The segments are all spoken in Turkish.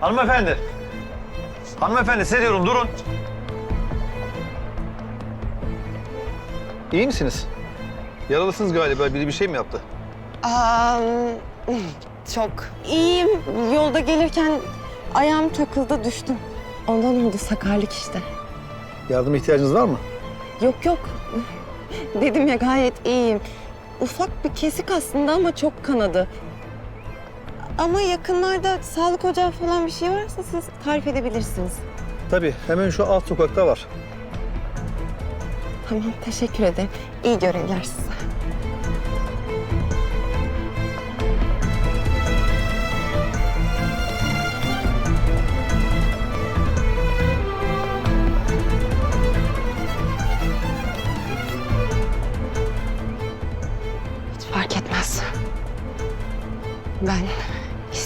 Hanımefendi. Hanımefendi size diyorum durun. İyi misiniz? Yaralısınız galiba. Biri bir şey mi yaptı? Aa, çok. İyiyim. Yolda gelirken ayağım takıldı düştüm. Ondan oldu sakarlık işte. Yardıma ihtiyacınız var mı? Yok yok. Dedim ya gayet iyiyim. Ufak bir kesik aslında ama çok kanadı. Ama yakınlarda sağlık ocağı falan bir şey varsa siz tarif edebilirsiniz. Tabii. Hemen şu alt sokakta var. Tamam teşekkür ederim. İyi görevler size.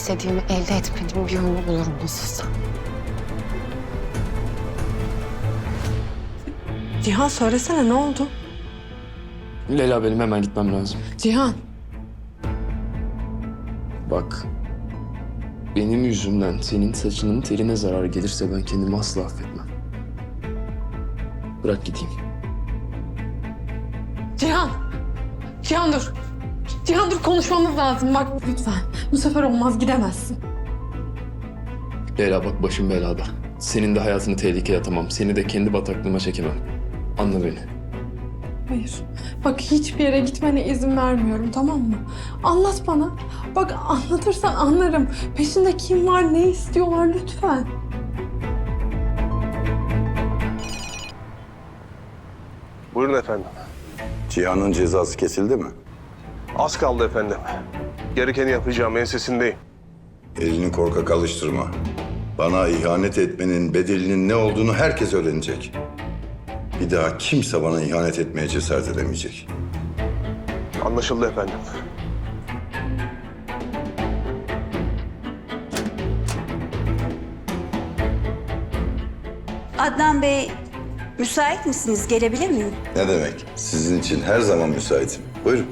İstediğimi elde etmenin bir yolunu bulurum nasılsa. Cihan söylesene ne oldu? Leyla benim hemen gitmem lazım. Cihan. Bak. Benim yüzümden senin saçının teline zarar gelirse ben kendimi asla affetmem. Bırak gideyim. Cihan. Cihan dur. Cihan dur konuşmamız lazım bak lütfen. Bu sefer olmaz gidemezsin. Leyla bak başım belada. Senin de hayatını tehlikeye atamam. Seni de kendi bataklığıma çekemem. Anla beni. Hayır. Bak hiçbir yere gitmene izin vermiyorum tamam mı? Anlat bana. Bak anlatırsan anlarım. Peşinde kim var ne istiyorlar lütfen. Buyurun efendim. Cihan'ın cezası kesildi mi? Az kaldı efendim. Gerekeni yapacağım ensesindeyim. Elini korkak alıştırma. Bana ihanet etmenin bedelinin ne olduğunu herkes öğrenecek. Bir daha kimse bana ihanet etmeye cesaret edemeyecek. Anlaşıldı efendim. Adnan Bey, müsait misiniz? Gelebilir miyim? Ne demek? Sizin için her zaman müsaitim. Buyurun.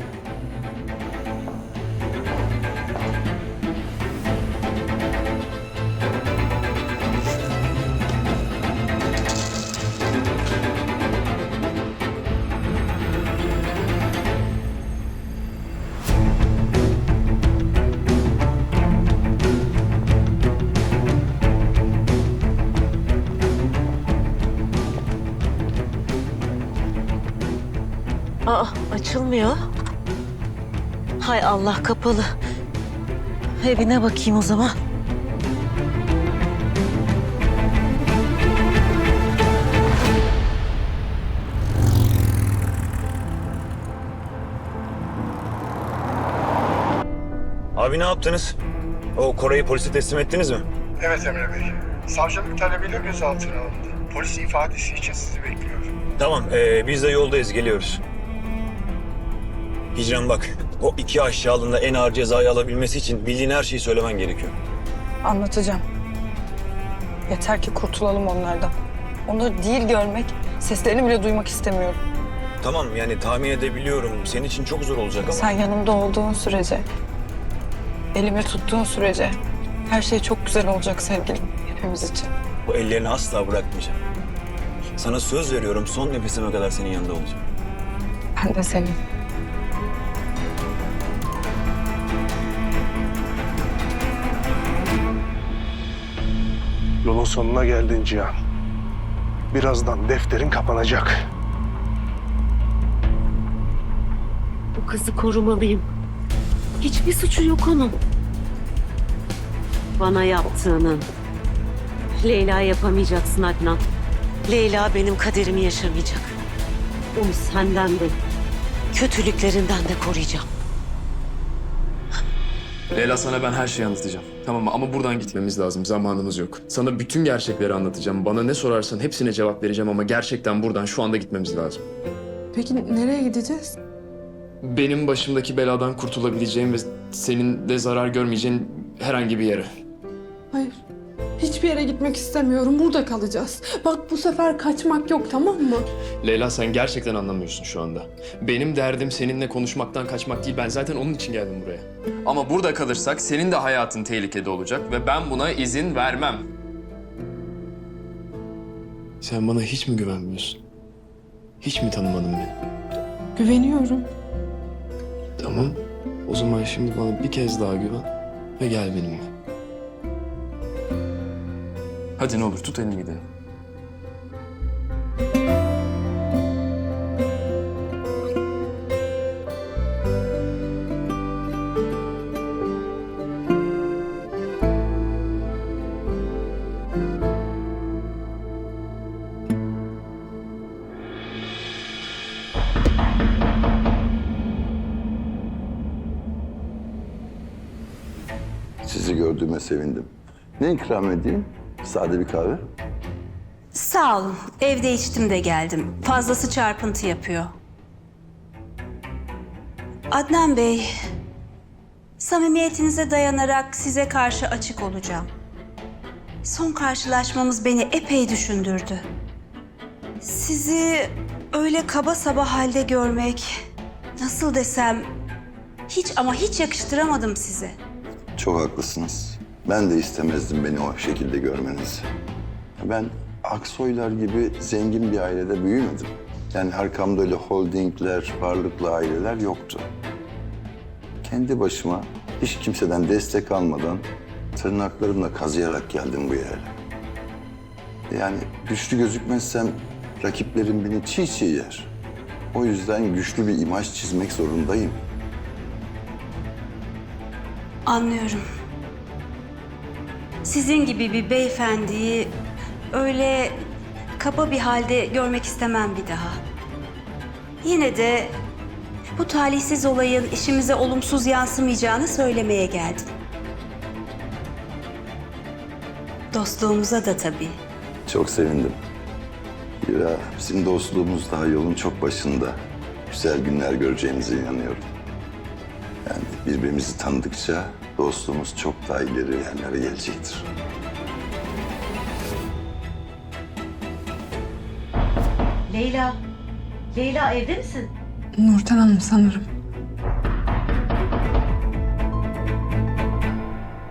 Açılmıyor. Hay Allah kapalı. Evine bakayım o zaman. Abi ne yaptınız? O Koray'ı polise teslim ettiniz mi? Evet Emre Bey. Savcılık talebiyle gözaltına alındı. Polis ifadesi için sizi bekliyor. Tamam. ee, biz de yoldayız. Geliyoruz. Hicran bak. O iki aşağılığında en ağır cezayı alabilmesi için bildiğin her şeyi söylemen gerekiyor. Anlatacağım. Yeter ki kurtulalım onlardan. Onları değil görmek, seslerini bile duymak istemiyorum. Tamam yani tahmin edebiliyorum. Senin için çok zor olacak ama. Sen yanımda olduğun sürece, elimi tuttuğun sürece her şey çok güzel olacak sevgilim hepimiz için. Bu ellerini asla bırakmayacağım. Sana söz veriyorum son nefesime kadar senin yanında olacağım. Ben de senin. Yolun sonuna geldin Cihan. Birazdan defterin kapanacak. Bu kızı korumalıyım. Hiçbir suçu yok onun. Bana yaptığının. Leyla yapamayacaksın Adnan. Leyla benim kaderimi yaşamayacak. Onu senden de, kötülüklerinden de koruyacağım. Leyla sana ben her şeyi anlatacağım. Tamam mı? Ama buradan gitmemiz lazım. Zamanımız yok. Sana bütün gerçekleri anlatacağım. Bana ne sorarsan hepsine cevap vereceğim ama gerçekten buradan şu anda gitmemiz lazım. Peki nereye gideceğiz? Benim başımdaki beladan kurtulabileceğim ve senin de zarar görmeyeceğin herhangi bir yere. Hayır. Hiçbir yere gitmek istemiyorum. Burada kalacağız. Bak bu sefer kaçmak yok tamam mı? Leyla sen gerçekten anlamıyorsun şu anda. Benim derdim seninle konuşmaktan kaçmak değil. Ben zaten onun için geldim buraya. Ama burada kalırsak senin de hayatın tehlikede olacak ve ben buna izin vermem. Sen bana hiç mi güvenmiyorsun? Hiç mi tanımadın beni? Güveniyorum. Tamam. O zaman şimdi bana bir kez daha güven ve gel benimle. Hadi ne olur tut elimi gidelim. Sizi gördüğüme sevindim. Ne ikram edeyim? Sade bir kahve. Sağ olun. Evde içtim de geldim. Fazlası çarpıntı yapıyor. Adnan Bey, samimiyetinize dayanarak size karşı açık olacağım. Son karşılaşmamız beni epey düşündürdü. Sizi öyle kaba saba halde görmek, nasıl desem, hiç ama hiç yakıştıramadım size. Çok haklısınız. Ben de istemezdim beni o şekilde görmenizi. Ben Aksoylar gibi zengin bir ailede büyümedim. Yani arkamda öyle holdingler, varlıklı aileler yoktu. Kendi başıma hiç kimseden destek almadan tırnaklarımla kazıyarak geldim bu yere. Yani güçlü gözükmezsem rakiplerim beni çiğ çiğ yer. O yüzden güçlü bir imaj çizmek zorundayım. Anlıyorum. Sizin gibi bir beyefendiyi öyle kaba bir halde görmek istemem bir daha. Yine de bu talihsiz olayın işimize olumsuz yansımayacağını söylemeye geldim. Dostluğumuza da tabii. Çok sevindim. Zira bizim dostluğumuz daha yolun çok başında. Güzel günler göreceğimize inanıyorum. Yani birbirimizi tanıdıkça dostluğumuz çok daha ileri yerlere gelecektir. Leyla, Leyla evde misin? Nurten Hanım sanırım.